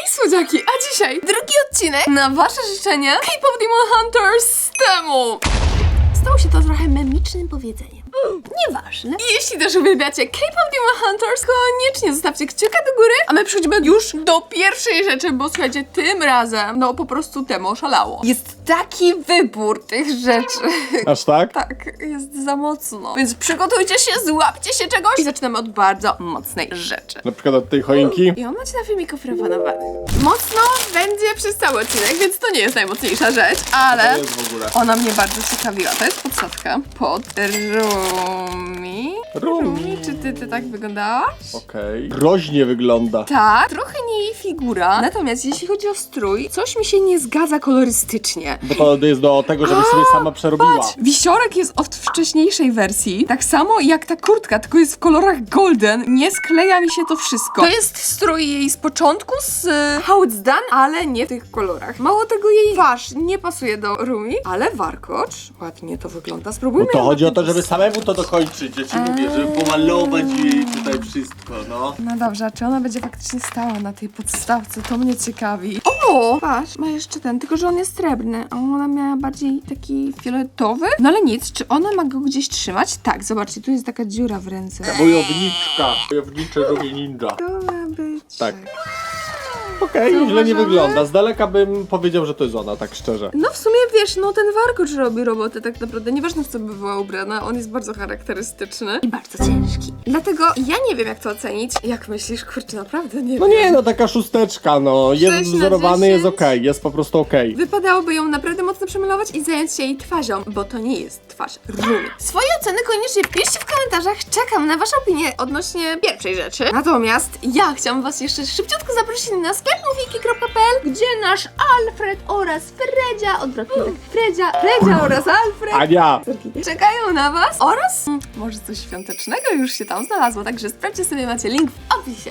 Hej słodziaki, a dzisiaj drugi odcinek na wasze życzenie K-pop Demon Hunters z temu. Stało się to trochę memicznym powiedzeniem. Nieważne. Jeśli też uwielbiacie K-pop Demon Hunters, koniecznie zostawcie kciuka do góry, a my przechodzimy już do pierwszej rzeczy, bo słuchajcie, tym razem, no po prostu temu oszalało. Jest taki wybór tych rzeczy. Aż tak? Tak, jest za mocno. Więc przygotujcie się, złapcie się czegoś i zaczynamy od bardzo mocnej rzeczy. Na przykład od tej choinki. I on macie na filmiku proponowany. Mocno będzie przez cały odcinek, więc to nie jest najmocniejsza rzecz, ale jest w ogóle. ona mnie bardzo ciekawiła. To jest podstawka pod Rumi. Rumi. Czy ty, ty tak wyglądałaś? Okej. Groźnie wygląda. Tak, trochę nie jej figura. Natomiast jeśli chodzi o strój, coś mi się nie zgadza kolorystycznie. Bo to jest do tego, żebyś sobie sama przerobiła. Patrz, wisiorek jest od wcześniejszej wersji, tak samo jak ta kurtka, tylko jest w kolorach golden. Nie skleja mi się to wszystko. To jest strój jej z początku, z How It's Done, ale nie w tych kolorach. Mało tego, jej twarz nie pasuje do Rumi, ale warkocz ładnie to wygląda. No Spróbujmy to ją chodzi o to, żeby samemu to dokończyć. Ja ci mówię, żeby pomalować jej tutaj wszystko, no. No dobrze, a czy ona będzie faktycznie stała na tej podstawce? To mnie ciekawi. O, patrz, ma jeszcze ten, tylko że on jest srebrny, a ona miała bardziej taki fioletowy. No ale nic, czy ona ma go gdzieś trzymać? Tak, zobaczcie, tu jest taka dziura w ręce. Wojowniczka. Wojownicze robi ninja. To ma być. Tak. Okej, źle nie Zauważamy? wygląda. Z daleka bym powiedział, że to jest ona, tak szczerze. No w sumie wiesz, no ten warkocz robi robotę tak naprawdę. Nieważne w co by była ubrana, on jest bardzo charakterystyczny i bardzo ciężki. Dlatego ja nie wiem jak to ocenić. Jak myślisz, kurczę, naprawdę nie No wiem. nie, no taka szósteczka, no. Jest na wzorowany, jest 10. okej, jest po prostu okej. Wypadałoby ją naprawdę mocno przemalować i zająć się jej twarzą, bo to nie jest twarz Rumi. Swoje oceny koniecznie piszcie w komentarzach, czekam na wasze opinie odnośnie pierwszej rzeczy. Natomiast ja chciałam was jeszcze szybciutko zaprosić na sklep mufiki.pl, gdzie nasz Alfred oraz Fredzia, odwrotnie tak, Fredzia, Fredzia oraz Alfred Ania! czekają na was oraz mm, może coś świątecznego już się tam znalazło, także sprawdźcie sobie, macie link w opisie.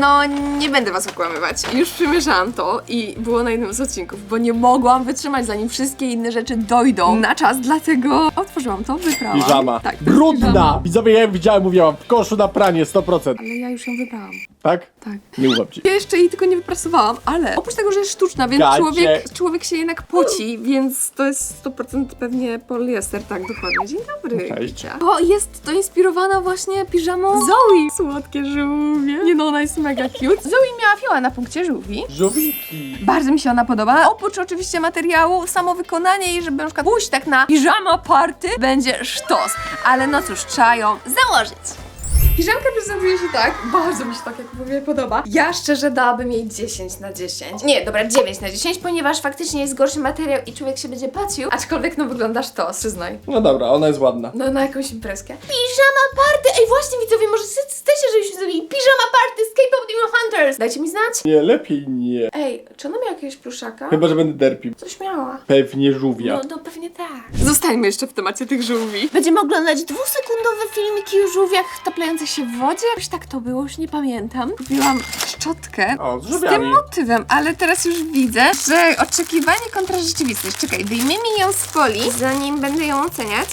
No, nie będę was okłamywać. Już przymierzałam to i było na jednym z odcinków, bo nie mogłam wytrzymać, zanim wszystkie inne rzeczy dojdą na czas, dlatego otworzyłam to, wyprałam. Piżama. Tak, Brudna! Widzowie, ja ją widziałem, mówiłam, w koszu na pranie, 100%. Ale ja już ją wybrałam. Tak? Tak. Nie ufam ci. Ja jeszcze jej tylko nie wyprasowałam, ale oprócz tego, że jest sztuczna, więc Gacie. człowiek, człowiek się jednak poci, więc to jest 100% pewnie poliester, tak dokładnie. Dzień dobry. Cześć. Kicia. O, jest to inspirowana właśnie piżamą Zoe. Słodkie żółwie. Nie no, ona jest mega cute. Zoe miała fioła na punkcie żółwi. Żółwiki. Bardzo mi się ona podoba. Oprócz oczywiście materiału, samo wykonanie jej, żeby na przykład pójść tak na piżama party, będzie sztos. Ale no cóż, trzeba ją założyć. Piżamka prezentuje się tak, bardzo mi się tak jak mówię podoba. Ja szczerze dałabym jej 10 na 10. Nie, dobra, 9 na 10, ponieważ faktycznie jest gorszy materiał i człowiek się będzie patrzył, aczkolwiek no wyglądasz to, przyznaj. No dobra, ona jest ładna. No na jakąś imprezkę. Piżama party! Ej, właśnie widzowie, może chcecie, żebyśmy zrobili piżama party z K-pop Demon Hunters? Dajcie mi znać. Nie, lepiej nie. Ej, czy ona miała jakiegoś pluszaka? Chyba, że będę derpił. Coś miała. Pewnie żółwia. No, no pewnie. Zostańmy jeszcze w temacie tych żółwi. Będziemy oglądać dwusekundowe filmiki o żółwiach taplających się w wodzie. Jakoś tak to było, już nie pamiętam. Kupiłam szczotkę O, z z żółwiami. tym motywem, ale teraz już widzę, że oczekiwanie kontra rzeczywistość. Czekaj, wyjmijmy ją z folii, zanim będę ją oceniać.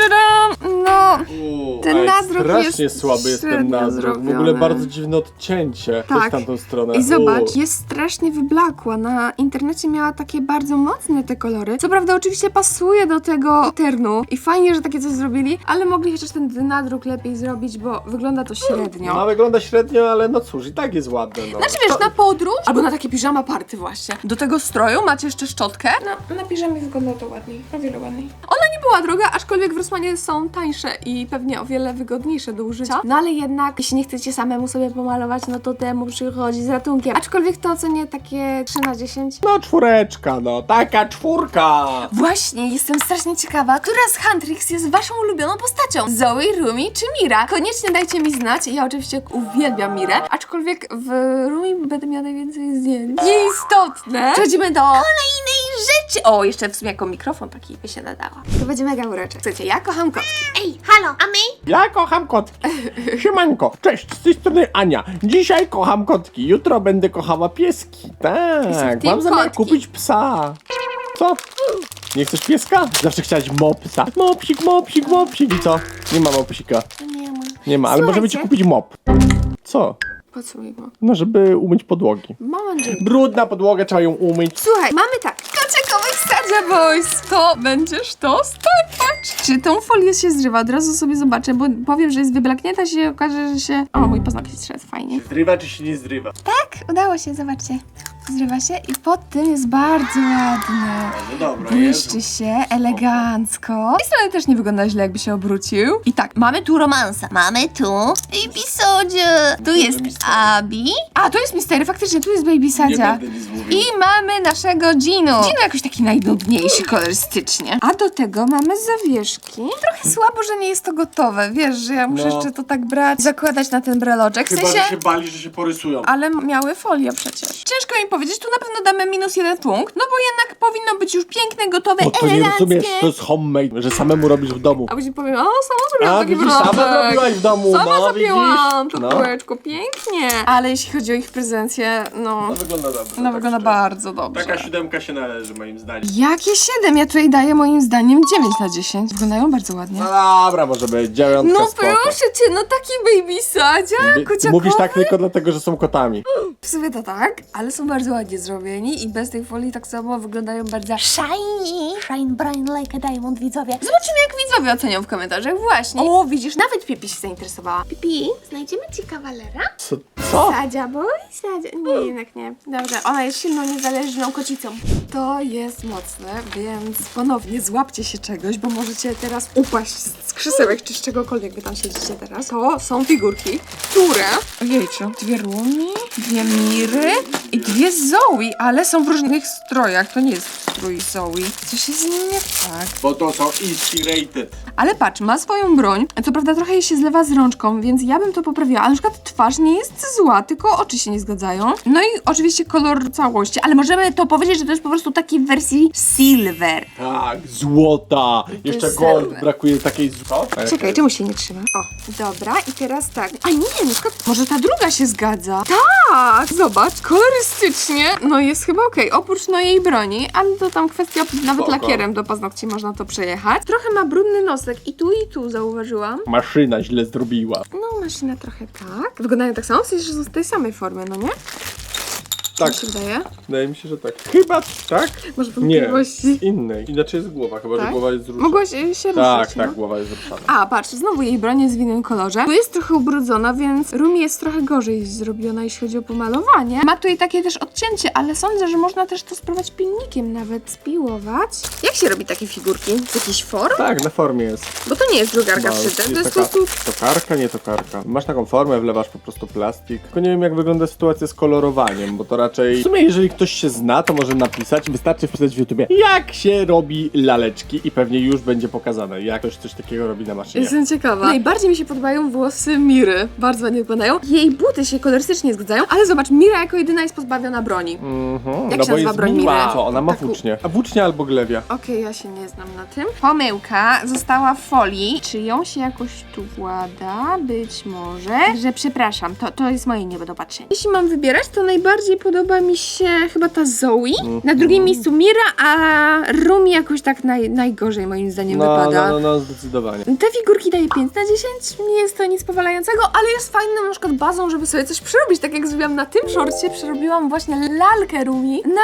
Tadam! No, Uuu, Ten ej, nadruk strasznie jest słaby jest ten średnio nadruk. W zrobiony. ogóle bardzo dziwne odcięcie. Tak. Tak. w tamtą stronę. I zobacz, Uuu. jest strasznie wyblakła. Na internecie miała takie bardzo mocne te kolory. Co prawda oczywiście pasuje do tego ternu i fajnie, że takie coś zrobili, ale mogli chociaż ten nadruk lepiej zrobić, bo wygląda to średnio. No wygląda średnio, ale no cóż, i tak jest ładne. No. Znaczy wiesz, na podróż albo na takie piżama party właśnie. Do tego stroju macie jeszcze szczotkę. No, na piżamie wygląda to ładniej, o wiele ładniej. Ona nie była droga, aczkolwiek w Rosmanie są tańsze i pewnie o wiele wygodniejsze do użycia. No ale jednak, jeśli nie chcecie samemu sobie pomalować, no to temu przychodzi z ratunkiem. Aczkolwiek to ocenię takie 3 na 10. No czwóreczka, no. Taka czwórka. Właśnie, jestem strasznie ciekawa, która z Huntrix jest waszą ulubioną postacią? Zoe, Rumi czy Mira? Koniecznie dajcie mi znać, ja oczywiście uwielbiam Mirę, aczkolwiek w Rumi będę miała najwięcej zdjęć. Nieistotne! Przechodzimy do kolejnej rzeczy! O, jeszcze w sumie jako mikrofon taki by się nadała. To będzie mega urocze. Słuchajcie, ja kocham kotki. Ej, halo, a my? Ja kocham kotki. Siemanko, cześć, z tej strony Ania. Dzisiaj kocham kotki, jutro będę kochała pieski. Tak, mam zamiar kotki. kupić psa. Co? Nie chcesz pieska? Zawsze chciałaś mopsa. Mopsik, mopsik, mopsik. I co? Nie ma mopsika. Nie ma. Nie ma, ale możemy ci Słuchajcie. kupić mop. Co? Po co mi go? No, żeby umyć podłogi. Jane. Brudna podłoga, trzeba ją umyć. Słuchaj, mamy tak. Sadzia Boys. To będziesz to? Tak. Czy tą folię się zrywa? Od razu sobie zobaczę, bo powiem, że jest wyblaknięta, się okaże, że się... O, mój paznokcie szedł fajnie. Zrywa czy się nie zrywa? Tak, udało się, zobaczcie. Zrywa się i pod tym jest bardzo ładne. No dobra, Błyszczy się elegancko. Tej strony też nie wygląda źle, jakby się obrócił. I tak, mamy tu romansa. Mamy tu Baby Sodzie. Tu jest Abi. A, tu jest Mistery, faktycznie, tu jest Baby Sadzia. nic mówił. I mamy naszego Gino. Gino jakoś taki najnudniejszy kolorystycznie. A do tego mamy zawieszki. Trochę słabo, że nie jest to gotowe. Wiesz, że ja muszę No. jeszcze to tak brać, zakładać na ten breloczek. W sensie... bali, że się porysują. Ale miały folię przecież. Ciężko mi powiedzieć, tu na pewno damy minus jeden punkt, no bo jednak powinno być już piękne, gotowe, Bo to nie eleganckie. rozumiesz, to jest homemade, że samemu robisz w domu. A później powiem, o, sama zrobiłam A, taki widzisz, sama wrocek. zrobiłaś w domu, Sama no, zrobiłam widzisz? to No. kółeczko, pięknie. Ale jeśli chodzi o ich prezencję, no, To wygląda dobrze. no tak wygląda szczerze. bardzo dobrze. Taka siódemka się należy moim zdaniem. Jakie 7? Ja tutaj daję moim zdaniem 9 na 10. Wyglądają bardzo ładnie. No dobra, może być dziewiątka No spoko. proszę cię, no taki baby sadzia, By- kociakowy. Mówisz tak tylko dlatego, że są kotami. W sumie to tak, ale są bardzo ładnie zrobieni i bez tej folii tak samo wyglądają bardzo shiny. Shine bright like a diamond, widzowie. Zobaczymy, jak widzowie ocenią w komentarzach. Właśnie. O, widzisz, nawet Pipi się zainteresowała. Pipi, znajdziemy ci kawalera? Co? Co? Sadzia, boy? Sadzia. Nie, jednak nie. Dobrze, ona jest silną, niezależną kocicą. To jest mocne, więc ponownie złapcie się czegoś, bo możecie teraz upaść z krzesełek czy z czegokolwiek wy tam siedzicie teraz. To są figurki, które... Ojejciu, dwie Rumi, dwie Miry i dwie Zoe, ale są w różnych strojach. To nie jest strój Zoe. Coś jest z nim nie tak. Bo to są inspirated. Ale patrz, ma swoją broń. Co prawda trochę jej się zlewa z rączką, więc ja bym to poprawiła. Ale na przykład twarz nie jest zła, tylko oczy się nie zgadzają. No i oczywiście kolor całości, ale możemy to powiedzieć, że to jest po prostu taki w wersji silver. Tak, złota. Jeszcze jest gold, serwer. brakuje takiej złota. Czekaj, czemu się nie trzyma? O, dobra, i teraz tak. A nie, na przykład, może ta druga się zgadza. Tak, zobacz, kolorystycznie, no jest chyba okej, oprócz no jej broni, ale to tam kwestia, nawet Spoko. lakierem do paznokci można to przejechać. Trochę ma brudny nosek i tu i tu zauważyłam. Maszyna źle zrobiła. No, maszyna trochę tak. Wyglądają tak samo, w sensie, że są z tej samej formy, no nie? Tak, Mi się wydaje. wydaje mi się, że tak. Chyba tak? Może Nie, wątpliwości. z innej. Inaczej jest głowa, chyba, Tak? że głowa jest zruszona. Mogłaś y, się Tak, ruszyć, tak, no. głowa jest zruszana. A, patrz, znowu jej broń jest w innym kolorze. Tu jest trochę ubrudzona, więc Rumi jest trochę gorzej zrobiona, jeśli chodzi o pomalowanie. Ma tutaj takie też odcięcie, ale sądzę, że można też to spróbować pilnikiem nawet spiłować. Jak się robi takie figurki? Z jakichś form? Tak, na formie jest. Bo to nie jest drugarka No, wszyte, to jest po taka prostu... tokarka, nie tokarka. Masz taką formę, wlewasz po prostu plastik. Tylko nie wiem, jak wygląda sytuacja z kolorowaniem, bo to raczej... W sumie, jeżeli ktoś się zna, to może napisać. Wystarczy wpisać w YouTubie, jak się robi laleczki i pewnie już będzie pokazane, jak ktoś coś takiego robi na maszynie. Jestem ciekawa. Najbardziej mi się podobają włosy Miry. Bardzo ładnie wyglądają. Jej buty się kolorystycznie zgadzają, ale zobacz, Mira jako jedyna jest pozbawiona broni. Mhm, Jak no się bo nazywa jest broń miła. Miry? Co, ona ma Taką- włócznie. A włócznia albo glewia. Okej, ja się nie znam na tym. Pomyłka została w folii. Czy ją się jakoś tu włada? Być może. Że przepraszam, to, to jest moje niedopatrzenie. Jeśli mam wybierać, to najbardziej podoba mi się chyba ta Zoe. Na drugim miejscu Mira, a Rumi jakoś tak naj, najgorzej moim zdaniem No, wypada. no, no, no, zdecydowanie. Te figurki daję 5 na 10, nie jest to nic powalającego, ale jest fajną na przykład bazą, żeby sobie coś przerobić. Tak jak zrobiłam na tym szorcie, przerobiłam właśnie lalkę Rumi na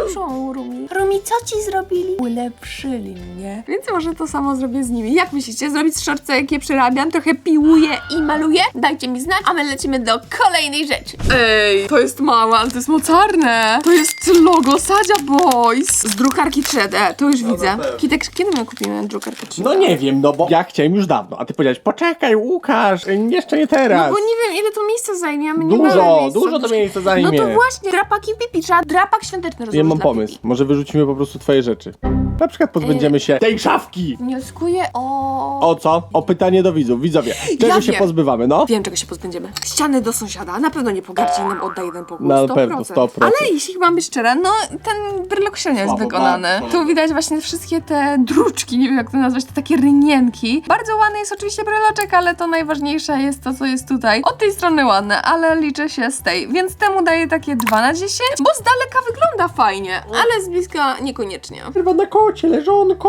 lepszą Rumi. Rumi, co ci zrobili? Ulepszyli mnie. Więc może to samo zrobię z nimi. Jak myślicie, zrobić szorce, jak je przerabiam, trochę piłuję i maluję? Dajcie mi znać, a my lecimy do kolejnej rzeczy. Ej, to jest małe, ale to jest mocarne. To jest logo Sadzia Boys z drukarki 3D, to już widzę. pewnie. Kitek, kiedy my kupimy drukarkę 3D? No nie wiem, no bo ja chciałem już dawno, a ty powiedziałeś, poczekaj Łukasz, jeszcze nie teraz. No bo nie wiem, ile to miejsca zajmie, a my nie Dużo, miejsca. dużo to miejsca zajmie. No to właśnie, drapaki pipi, trzeba drapak świąteczny Ja mam pomysł, może wyrzucimy po prostu twoje rzeczy. Na przykład pozbędziemy się tej szafki. Wnioskuję o... O co? O pytanie do widzów. Widzowie, czego Ja się wiem. pozbywamy, no? Wiem, czego się pozbędziemy. Ściany do sąsiada. Na pewno nie pogardzi nam odda jeden pokój. Na 100%. pewno, 100%. Ale jeśli mam być szczera, no ten brylok średnio jest Słabo, wykonany. bardzo. Tu widać właśnie wszystkie te druczki, nie wiem jak to nazwać, te takie rynienki. Bardzo ładny jest oczywiście bryloczek, ale to najważniejsze jest to, co jest tutaj. Od tej strony ładne, ale liczę się z tej. Więc temu daję takie 2 na 10, bo z daleka wygląda fajnie, ale z bliska niekoniecznie. Chyba na kocie leżonko!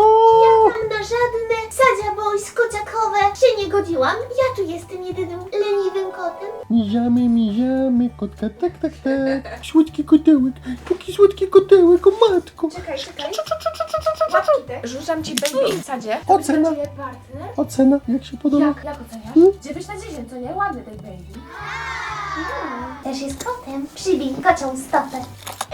Tam na żadne sadzia boys kociakowe się nie godziłam. Ja tu jestem jedynym leniwym kotem. Mijamy, mijamy, kotka, tak, tak, tak. Słodki kotełek, taki słodki kotełek, o matko. Czekaj, czekaj. Łapki te. Rzucam ci baby w sadzie. Ocena. partner. Ocena, jak się podoba? Jak, jak oceniasz? Hmm? 9 na 10, co nie? Ładny ten baby. Też jest kotem. Przybij kocią stopę.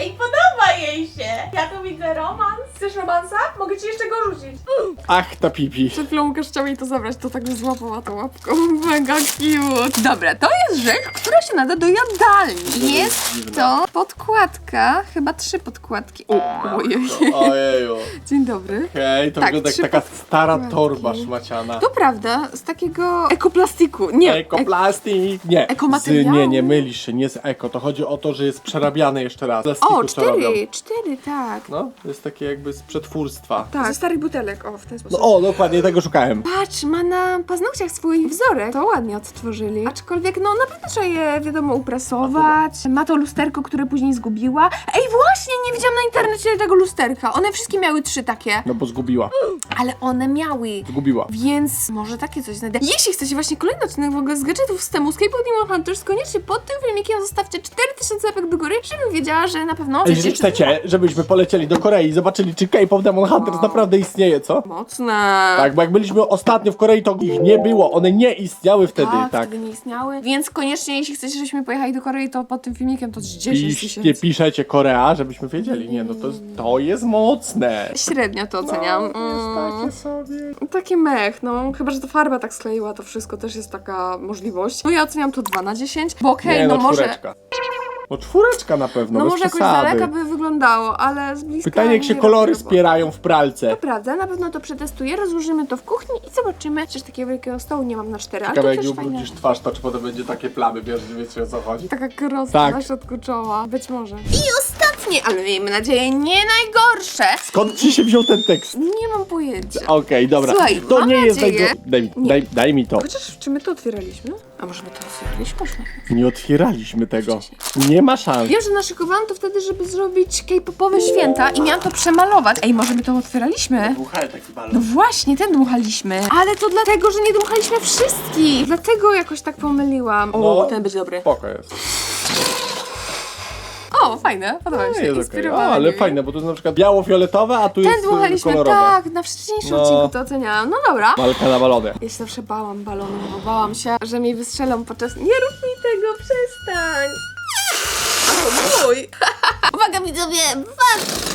Ej, podoba jej się! Ja tu widzę romans. Chcesz romansa? Mogę ci jeszcze go rzucić. Ach, ta pipi. Przed chwilą Łukasz chciał jej to zabrać, to tak złapała tą łapką. Mega cute. Dobra, to jest rzecz, która się nada do jadalni. Jest to podkładka, chyba trzy podkładki. O, ojej. Ojeju. Dzień dobry. Hej, to Tak, wygląda trzy jak taka stara podkładki. torba szmaciana. To prawda, z takiego ekoplastiku. Nie, Ekoplastik! Nie, Ekomateriału? z, nie, nie mylisz się, nie z eko. To chodzi o to, że jest przerabiany jeszcze raz. Plastiku O, co robią. cztery, cztery, tak. No, to jest takie jakby z przetwórstwa. Tak, ze starych butelek, o, w ten sposób. No o, dokładnie, tego szukałem. Patrz, ma na paznokciach swój wzorek. To ładnie odtworzyli. Aczkolwiek, no na pewno trzeba je, wiadomo, uprasować. Ma to lusterko, które później zgubiła. Ej, właśnie, nie widziałam na internecie tego lusterka. One wszystkie miały trzy takie, No bo zgubiła. ale one miały. Zgubiła. Więc może takie coś znajdę. Jeśli chcecie właśnie kolejny odcinek w ogóle z gadżetów z temu Demon Hunters, koniecznie pod tym filmikiem zostawcie 4000 łapek do góry, żebym wiedziała, że na pewno... Jeśli chcecie, żebyśmy polecieli do Korei i zobaczyli, czy K-pop Demon Hunters naprawdę istnieje, co? Mocne. Tak, bo jak byliśmy ostatnio w Korei, to ich nie było, one nie istniały wtedy, tak, tak. wtedy nie istniały. Więc koniecznie, jeśli chcecie, żebyśmy pojechali do Korei, to pod tym filmikiem to z 10 Piszcie, tysięcy. piszecie Korea, żebyśmy wiedzieli. Nie, no to jest, to jest mocne. Średnio to oceniam. No, Mm. takie sobie. Taki mech, no. Chyba, że to farba tak skleiła, to wszystko też jest taka możliwość. No ja oceniam to 2 na 10, bo okej, nie, no, no, może... czwóreczka. No czwóreczka na pewno, No bez może jakoś z przesady. daleka by wyglądało, ale z bliska Pytanie, jak nie się robi kolory roboty. spierają w pralce. To prawda, na pewno to przetestuję, rozłożymy to w kuchni i zobaczymy. Przecież takiego wielkiego stołu nie mam na cztery, ale Ciekawe, to jak nie też fajne. ubrudzisz twarz, to czy potem będzie takie plamy, wiesz, nie wiecie o co chodzi. Taka krosta Tak. na środku czoła. Być może. I ostatnie, ale miejmy nadzieję nie najgorsze. Skąd ci się wziął ten tekst? Nie mam pojęcia. Okej, dobra. Słuchaj, to mam nie jest nadzieję- najgorsze. Daj, mi- Nie. daj, daj mi to. Chociaż czy my to otwieraliśmy? A może my to otwieraliśmy? Nie otwieraliśmy tego. Nie ma szans. Wiem, że naszykowałam to wtedy, żeby zrobić K-popowe święta i miałam to przemalować. Ej, może my to otwieraliśmy? Dmuchaj taki balon. No właśnie, ten dmuchaliśmy. Ale to dlatego, że nie dmuchaliśmy wszystkich. Dlatego jakoś tak pomyliłam. O, No. ten będzie dobry. Spoko jest. Fajne, podoba mi Nie się. jest okej. Inspirowane O, ale nimi. fajne, bo to jest na przykład biało-fioletowe, a tu Ten jest y, dmuchaliśmy, kolorowe. tak, na wcześniejszym No. odcinku to oceniałam. No dobra. Walka na balonie. Ja się zawsze bałam balonów, bo bałam się, że mi wystrzelą podczas... Nie rób mi tego, przestań! O mój! Uwaga widzowie, was!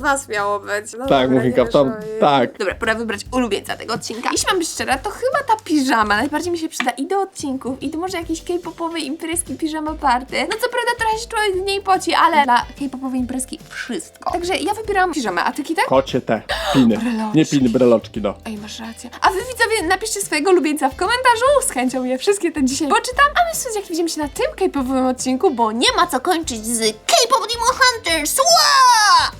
Was miało być. No Tak, dobra, Mufinka, nie wyszło jej. tak. Dobra, pora wybrać ulubieńca tego odcinka. Jeśli mam być szczera, to chyba ta piżama najbardziej mi się przyda i do odcinków, i do może jakiejś k-popowej imprezki piżama party. No co prawda trochę się człowiek w niej poci, ale dla k-popowej imprezki wszystko. Także ja wybieram piżamę, a ty Kitek? Kocie te. Piny. Breloczki. Nie piny, breloczki, no. Ej, masz rację. A wy widzowie napiszcie swojego ulubieńca w komentarzu. Z chęcią je wszystkie te dzisiaj poczytam. A my słuchajcie, jak widzimy się na tym k-popowym odcinku, bo nie ma Ma co kończyć z K-pop Demon Hunters! Ła!